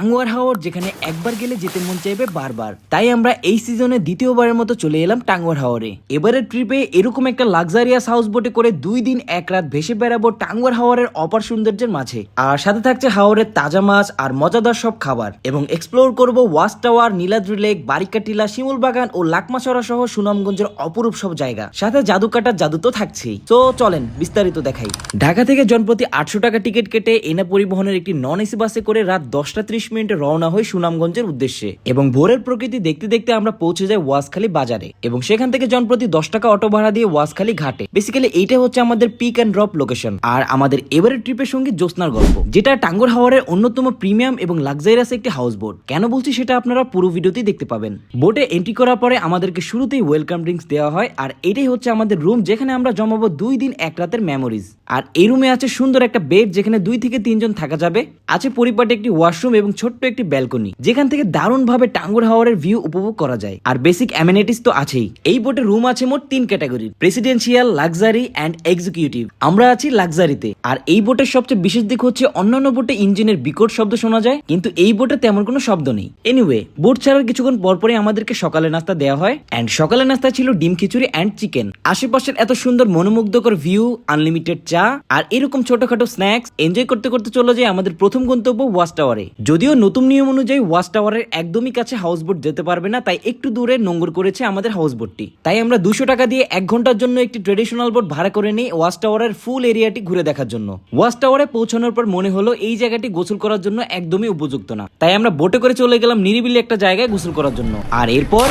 টাঙ্গুয়ার হাওর যেখানে একবার গেলে যেতে মন চাইবে বারবার। তাই আমরা এই সিজনে দ্বিতীয়বারের মতো চলে এলাম টাঙ্গুয়ার হাওরে এবারের ট্রিপে এরকম একটা লাক্সারিয়াস হাউস বোটে করে দুই দিন এক রাত ভেসে বেড়াবো টাঙ্গুয়ার হাওরের অপার সৌন্দর্যের মাঝে। আর সাথে থাকছে হাওরের তাজা মাছ আর মজাদার সব খাবার। এবং এক্সপ্লোর করব watch tower Niladri lake Barikatila Shimul Bagan ও লাকমাছড়া সহ সুনামগঞ্জের অপরূপ সব জায়গা। সাথে জাদু কাটার জাদু তো থাকছেই। তো চলেন বিস্তারিত দেখাই। ঢাকা থেকে জনপ্রতি আটশো টাকা টিকিট কেটে এনা পরিবহনের একটি নন এসি বাসে করে রাত দশটা ত্রিশ মিনিটে রওনা হই সুনামগঞ্জের উদ্দেশ্যে এবং ভোরের প্রকৃতি দেখতে দেখতে আমরা পৌঁছে যাই ওয়াসখালী বাজারে এবং সেখান থেকে জনপ্রতি দশ টাকা অটো ভাড়া দিয়ে ওয়াসখালী ঘাটে। বেসিক্যালি এইটা হচ্ছে আমাদের পিক অ্যান্ড ড্রপ লোকেশন আর আমাদের এবারের ট্রিপের সঙ্গে জ্যোৎস্নার গল্প, যেটা টাঙ্গুর হাওয়ারের অন্যতম প্রিমিয়াম এবং লাক্সারিয়াস একটি হাউস বোট কেন বলছি সেটা আপনারা পুরো ভিডিওতেই দেখতে পাবেন। বোটে এন্ট্রি করার পরে আমাদেরকে শুরুতেই ওয়েলকাম ড্রিঙ্কস দেওয়া হয়, আর এটাই হচ্ছে আমাদের রুম যেখানে আমরা জমাবো দুই দিন এক রাতের মেমোরিজ আর এই রুমে আছে সুন্দর একটা বেড যেখানে দুই থেকে তিনজন থাকা যাবে। আছে পরিপাটি একটি ওয়াশরুম এবং ছোট্ট একটি ব্যালকনি, যেখান থেকে দারুণ ভাবে টাঙ্গুর হাওয়ারের ভিউ উপভোগ করা যায়। আর বেসিক অ্যামিনিটিস তো আছেই। এই বোটে রুম আছে মোট তিন ক্যাটাগরির প্রেসিডেন্সিয়াল লাক্সারি অ্যান্ড এক্সিকিউটিভ আমরা আছি লাক্সারিতে আর এই বোটের সবচেয়ে বিশেষ দিক হচ্ছে অন্যান্য বোটে ইঞ্জিনের বিকট শব্দ শোনা যায়, কিন্তু এই বোটে তেমন কোনো শব্দ নেই। এনিওয়ে বোট ছাড়ার কিছুক্ষণ পরপরই আমাদেরকে সকালে নাস্তা দেওয়া হয় অ্যান্ড সকালে নাস্তা ছিল ডিম খিচুড়ি অ্যান্ড চিকেন আশেপাশের এত সুন্দর মনোমুগ্ধকর ভিউ আনলিমিটেড চা, আর এরকম ছোটখাটো স্ন্যাক্স এনজয় করতে করতে চলে যায় আমাদের প্রথম গন্তব্য ওয়াচ টাওয়ারে। যদিও নতুন নিয়ম অনুযায়ী ওয়াচ টাওয়ারের একদমই কাছে হাউস বোট যেতে পারবে না, তাই একটু দূরে নোংর করেছে আমাদের হাউস বোটটি তাই আমরা দুশো টাকা দিয়ে এক ঘণ্টার জন্য একটি ট্রেডিশনাল বোট ভাড়া করে নিই ওয়াচ টাওয়ারের ফুল এরিয়াটি ঘুরে দেখার জন্য। ওয়াচ টাওয়ারে পৌঁছানোর পর মনে হলো এই জায়গাটি গোসল করার জন্য একদমই উপযুক্ত না। তাই আমরা বোটে করে চলে গেলাম নিরিবিলি একটা জায়গায় গোসল করার জন্য। আর এরপর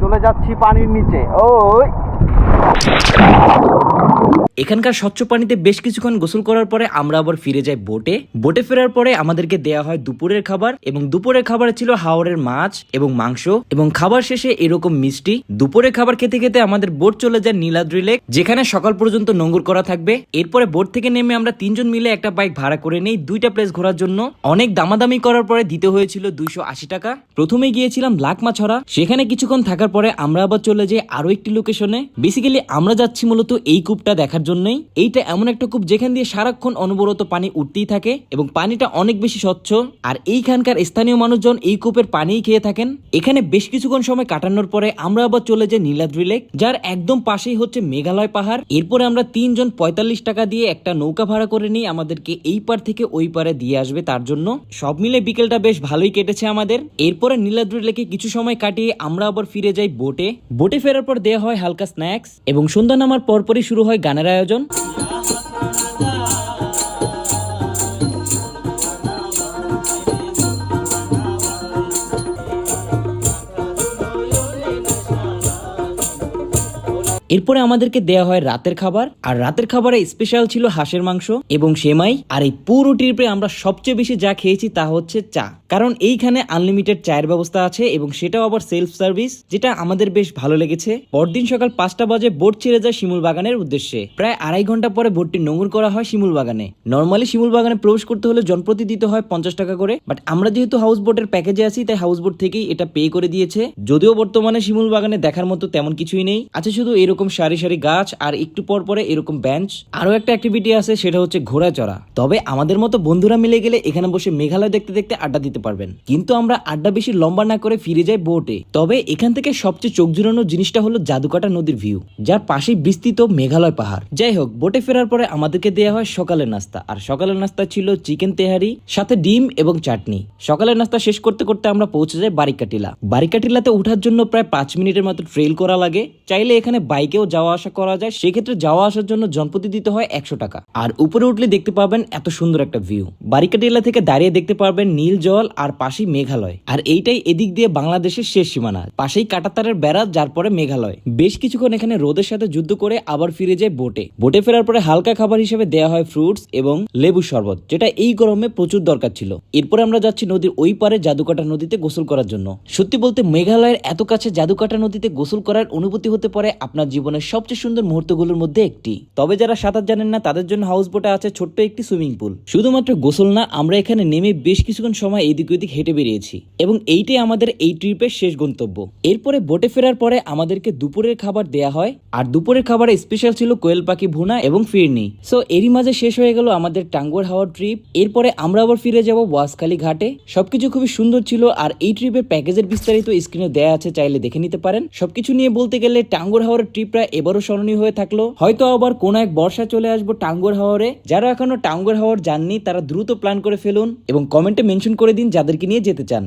চলে যাচ্ছি পানির নিচে। ওই! এখানকার স্বচ্ছ পানিতে বেশ কিছুক্ষণ গোসল করার পরে আমরা আবার ফিরে যাই বোটে। বোটে ফেরার পরে আমাদেরকে দেয়া হয় দুপুরের খাবার এবং দুপুরের খাবার ছিল হাওড়ের মাছ এবং মাংস এবং খাবার শেষে এরকম মিষ্টি। দুপুরের খাবার খেতে খেতে আমাদের বোট চলে যায় নীলাদ্রি লেক, যেখানে সকাল পর্যন্ত নোঙ্গর করা থাকবে। এরপরে বোট থেকে নেমে আমরা তিনজন মিলে একটা বাইক ভাড়া করে নেই। দুইটা প্লেস ঘোরার জন্য অনেক দামাদামি করার পরে দিতে হয়েছিল দুইশো আশি টাকা। প্রথমে গিয়েছিলাম লাকমাছড়া, সেখানে কিছুক্ষণ থাকার পরে আমরা আবার চলে যাই আরও একটি লোকেশনে বেসিক্যালি আমরা যাচ্ছি মূলত এই কূপটা দেখার জন্যই এইটা এমন একটা কূপ যেখান দিয়ে সারাক্ষণ অনবরত পানি উঠতেই থাকে এবং পানিটা অনেক বেশি স্বচ্ছ। আর এইখানকার স্থানীয় মানুষজন এই কূপের পানিই খেয়ে থাকেন। এখানে বেশ কিছুক্ষণ সময় কাটানোর পরে আমরা আবার চলে যাই নীলাদ্রি লেক, যার একদম পাশেই হচ্ছে মেঘালয় পাহাড়। এরপরে আমরা তিনজন পঁয়তাল্লিশ টাকা দিয়ে একটা নৌকা ভাড়া করে নিই আমাদেরকে এই পার থেকে ওই পারে দিয়ে আসবে তার জন্য। সব মিলে বিকেলটা বেশ ভালোই কেটেছে আমাদের। এরপরে নীলাদ্রি লেকে কিছু সময় কাটিয়ে আমরা আবার ফিরে যাই বোটে। বোটে ফেরার পর দেওয়া হয় হালকা স্ন্যাক্স এবং সন্ধ্যা নামার পরপরই শুরু হয় গানের আয়োজন এরপরে আমাদেরকে দেয়া হয় রাতের খাবার, আর রাতের খাবারে স্পেশাল ছিল হাঁসের মাংস এবং সেমাই, আর এই পুরো ট্রিপে আমরা সবচেয়ে বেশি যা খেয়েছি তা হচ্ছে চা। কারণ এইখানে আনলিমিটেড চায়ের ব্যবস্থা আছে এবং সেটাও আবার সেলফ সার্ভিস যেটা আমাদের বেশ ভালো লেগেছে। পরদিন সকাল পাঁচটা বাজে বোট ছেড়ে যায় শিমুল বাগানের উদ্দেশ্যে। প্রায় আড়াই ঘণ্টা পরে বোটটি নোংর করা হয় শিমুল বাগানে। নর্মালি শিমুল বাগানে প্রবেশ করতে হলে জনপ্রতি দিতে হয় পঞ্চাশ টাকা করে বাট আমরা যেহেতু হাউস বোটের প্যাকেজে আছি, তাই হাউস বোট থেকেই এটা পে করে দিয়েছে। যদিও বর্তমানে শিমুল বাগানে দেখার মতো তেমন কিছুই নেই। আছে শুধু এরকম সারি সারি গাছ আর একটু পর পরে এরকম বেঞ্চ আরও একটা অ্যাক্টিভিটি আছে, সেটা হচ্ছে ঘোড়া চড়া। তবে আমাদের মতো বন্ধুরা মিলে গেলে এখানে বসে মেঘালয় দেখতে দেখতে আড্ডা দিতে পারবেন। কিন্তু আমরা আড্ডা বেশি লম্বা না করে ফিরে যাই বোটে তবে এখান থেকে সবচেয়ে চোখ জুড়ানো জিনিসটা হলো জাদুকাটা নদীর ভিউ যার পাশেই বিস্তৃত মেঘালয় পাহাড়। যাই হোক বোটে ফেরার পরে আমাদেরকে দেওয়া হয় সকালের নাস্তা। আর সকালের নাস্তা ছিল চিকেন তেহারি, সাথে ডিম এবং চাটনি। সকালের নাস্তা শেষ করতে করতে আমরা পৌঁছে যাই বারিকাটিলা। বারিকাটিলাতে ওঠার জন্য প্রায় পাঁচ মিনিটের মতো ট্রেল করা লাগে। চাইলে এখানে বাইকেও যাওয়া আসা করা যায়, সেক্ষেত্রে যাওয়া আসার জন্য জনপ্রতি দিতে হয় একশো টাকা। আর উপরে উঠলে দেখতে পাবেন এত সুন্দর একটা ভিউ। বারিকাটিলা থেকে দাঁড়িয়ে দেখতে পারবেন নীল জল আর পাশেই মেঘালয়। আর এইটাই এদিক দিয়ে বাংলাদেশের শেষ সীমানা। পাশেই কাটাতারের বেড়া যার পরে মেঘালয়। বেশ কিছুক্ষণ এখানে রোদের সাথে যুদ্ধ করে আবার ফিরে যায় বোটে। বোটে ফেরার পরে হালকা খাবার হিসেবে দেওয়া হয় ফ্রুটস এবং লেবু শরবত, যেটা এই গরমে প্রচুর দরকার ছিল। এরপরে আমরা যাচ্ছি নদীর ওই পারে জাদুকাটা নদীতে গোসল করার জন্য। সত্যি বলতে, মেঘালয়ের এত কাছে জাদুকাটা নদীতে গোসল করার অনুভূতি হতে পারে আপনার জীবনের সবচেয়ে সুন্দর মুহূর্তগুলোর মধ্যে একটি। তবে যারা সাঁতার জানেন না, তাদের জন্য হাউস বোটে আছে ছোট্ট একটি সুইমিং পুল শুধুমাত্র গোসল না, আমরা এখানে নেমে বেশ কিছুক্ষণ সময় এদিক ওদিক হেঁটে বেরিয়েছি। এবং এইটাই আমাদের এই ট্রিপের শেষ গন্তব্য। এরপরে বোটে ফেরার পরে আমাদেরকে দুপুরের খাবার দেয়া হয়। আর দুপুরের খাবারে স্পেশাল ছিল কোয়েল পাখি ভুনা এবং ফিরনি। সো এরই মাঝে শেষ হয়ে গেল আমাদের টাঙ্গুয়ার হাওয়ার ট্রিপ এরপরে আমরা আবার ফিরে যাব ওয়াসখালী ঘাটে। সবকিছু খুবই সুন্দর ছিল, আর এই ট্রিপের প্যাকেজের বিস্তারিত স্ক্রিনে দেয়া আছে, চাইলে দেখে নিতে পারেন। সবকিছু নিয়ে বলতে গেলে টাঙ্গুয়ার হাওয়ার ট্রিপটা এবারও স্মরণীয় হয়ে থাকল। হয়তো আবার কোন এক বর্ষা চলে আসব টাঙ্গর হাওয়ারে যারা এখনও টাঙ্গর হাওয়ার যাননি তারা দ্রুত প্ল্যান করে ফেলুন এবং কমেন্টে মেনশন করে দিন যাদেরকে নিয়ে যেতে চান।